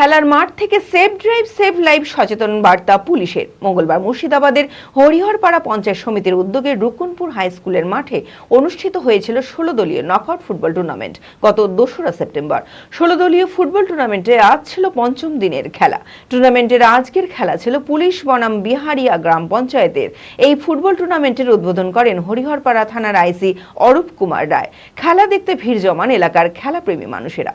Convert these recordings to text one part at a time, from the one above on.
খেলার মাঠ থেকে সেফ ড্রাইভ সেভ লাইভ সচেতন বার্তা পুলিশের। মঙ্গলবার মুর্শিদাবাদের হরিহরপাড়া পঞ্চায়েত সমিতির উদ্যোগে রুকুনপুর হাই স্কুলের মাঠে অনুষ্ঠিত হয়েছিল ষোলো দলীয় নকআউট ফুটবল টুর্নামেন্ট গত দোসরা সেপ্টেম্বর। ষোলো দলীয় ফুটবল টুর্নামেন্টে আজ ছিল পঞ্চম দিনের খেলা। টুর্নামেন্টের আজকের খেলা ছিল পুলিশ বনাম বিহারিয়া গ্রাম পঞ্চায়েতের। এই ফুটবল টুর্নামেন্টের উদ্বোধন করেন হরিহরপাড়া থানার আইসি অরূপ কুমার রায়। খেলা দেখতে ভিড় জমান এলাকার খেলাপ্রেমী মানুষেরা।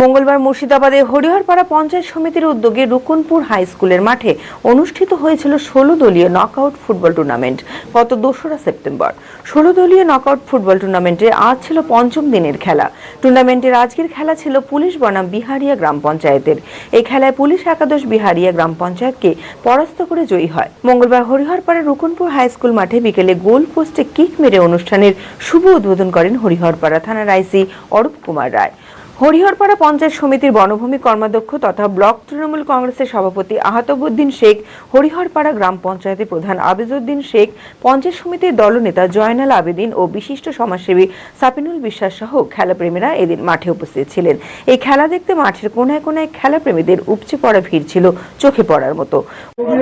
মঙ্গলবার মুর্শিদাবাদে হরিহরপাড়া পঞ্চায়েত সমিতির উদ্যোগে রুকনপুর হাই স্কুলের মাঠে অনুষ্ঠিত হয়েছিল ষোলো দলীয় নকআউট ফুটবল টুর্নামেন্ট গত দোসরা সেপ্টেম্বর। ষোলো দলীয় নকআউট ফুটবল টুর্নামেন্টে আজ ছিল পঞ্চম দিনের খেলা। টুর্নামেন্টের আজকের খেলা ছিল পুলিশ বনাম বিহারিয়া গ্রাম পঞ্চায়েতের। এই খেলায় পুলিশ একাদশ বিহারিয়া গ্রাম পঞ্চায়েতকে পরাস্ত করে জয়ী হয়। মঙ্গলবার হরিহরপাড়া রুকনপুর হাই স্কুল মাঠে বিকেলে গোল পোস্টে কিক মেরে অনুষ্ঠানের শুভ উদ্বোধন করেন হরিহরপাড়া থানার আইসি অরূপ কুমার রায়। হরিহরপাড়া পঞ্চায়েত সমিতির বনভূমি কর্মাধ্যক্ষ তথা ব্লক তৃণমূল কংগ্রেসের সভাপতি আহাতবুদ্দিন শেখ, হরিহরপাড়া গ্রাম পঞ্চায়েতের প্রধান আবিজউদ্দিন শেখ, পঞ্চায়েত সমিতির দলনেতা জয়নাল আবেদিন ও বিশিষ্ট সমাজসেবী সাপিনুল বিশ্বাস সহ খেলাপ্রেমীরা এদিন মাঠে উপস্থিত ছিলেন। এই খেলা দেখতে মাঠের কোনায় কোনায় খেলাপ্রেমীদের উপচে পড়া ভিড় ছিল চোখে পড়ার মতো।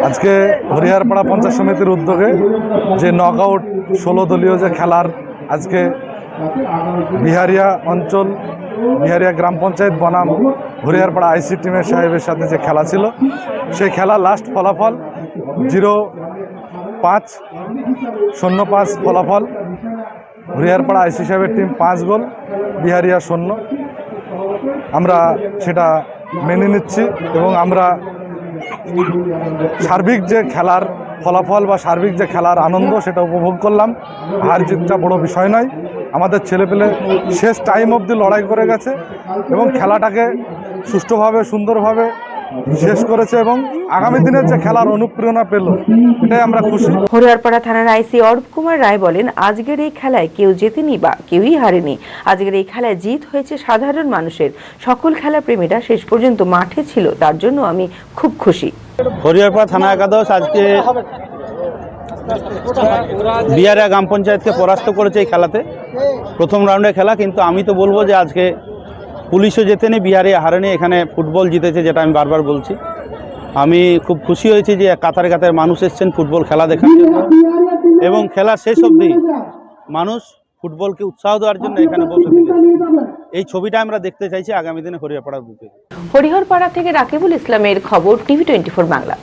আজকে হরিহরপাড়া পঞ্চায়েত সমিতির উদ্যোগে যে নকআউট ষোলো দলীয় যে খেলার আজকে বিহারিয়া অঞ্চল, বিহারিয়া গ্রাম পঞ্চায়েত বনাম, হরিহরপাড়া আইসি টিমের সাহেবের সাথে যে খেলা ছিল, সেই খেলা লাস্ট ফলাফল জিরো পাঁচ, শূন্য পাঁচ ফলাফল। হরিহরপাড়া আইসি সাহেবের টিম পাঁচ গোল, বিহারিয়া শূন্য। আমরা সেটা মেনে নিচ্ছি এবং আমরা সার্বিক যে খেলার ফলাফল বা সার্বিক যে খেলার আনন্দ সেটা উপভোগ করলাম। হার জিতটা বড় বিষয় নয়। আমাদের ছেলেপেলে শেষ টাইম অবধি লড়াই করে গেছে এবং খেলাটাকে সুষ্ঠুভাবে সুন্দরভাবে শেষ করেছে এবং আগামী দিনের যে খেলার অনুপ্রেরণা পেল এটাই আমরা খুশি। হরিহরপাড়া থানার আইসি অরূপ কুমার রায় বলেন আজকের এই খেলায় কেউ জেতেনি বা কেউই হারেনি। আজকের এই খেলায় জিত হয়েছে সাধারণ মানুষের। সকল খেলা প্রেমীরা শেষ পর্যন্ত মাঠে ছিল তার জন্য আমি খুব খুশি। হরিহরপাড়া থানা একাদশ আজকে বিহারিয়া গ্রাম পঞ্চায়েতকে পরাস্ত করেছে এই খেলাতে। প্রথম রাউন্ডে খেলা, কিন্তু আমি তো বলব যে আজকে পুলিশও জেতেনি বিহারিয়া হারেনি এখানে ফুটবল জিতেছে যেটা আমি বারবার বলছি। আমি খুব খুশি হয়েছি যে কাতারে কাতারে মানুষ এসছেন ফুটবল খেলা দেখার জন্য। এবং খেলা শেষ অবধি মানুষ ফুটবলকে উৎসাহ দেওয়ার জন্য এখানে বসে এই ছবিটা আমরা দেখতে চাইছি আগামী দিনে হরিয়াপাড়ার বুকে হরিহরপাড়া থেকে রাকিবুল ইসলামের খবর টিভি টোয়েন্টি বাংলা।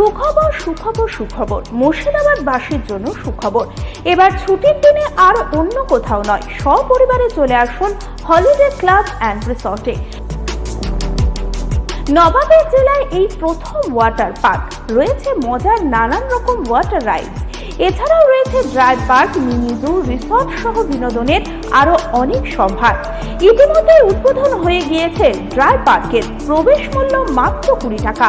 সুখবর সুখবর সুখবর। মুর্শিদাবাদ বাসীর জন্য সুখবর। এবার ছুটির দিনে আর অন্য কোথাও নয়, সপরিবারে চলে আসুন হলিডে ক্লাব অ্যান্ড রিসর্টে। নবাবের জেলায় এই প্রথম ওয়াটার পার্ক। রয়েছে মজার নানান রকম ওয়াটার রাইড এছাড়াও রয়েছে dry park, mini zoo resort সহ বিনোদনের আরও অনেক সম্ভার। ইতিমধ্যে উদ্বোধন হয়ে গিয়েছে ড্রাই পার্কের প্রবেশ মূল্য মাত্র কুড়ি টাকা।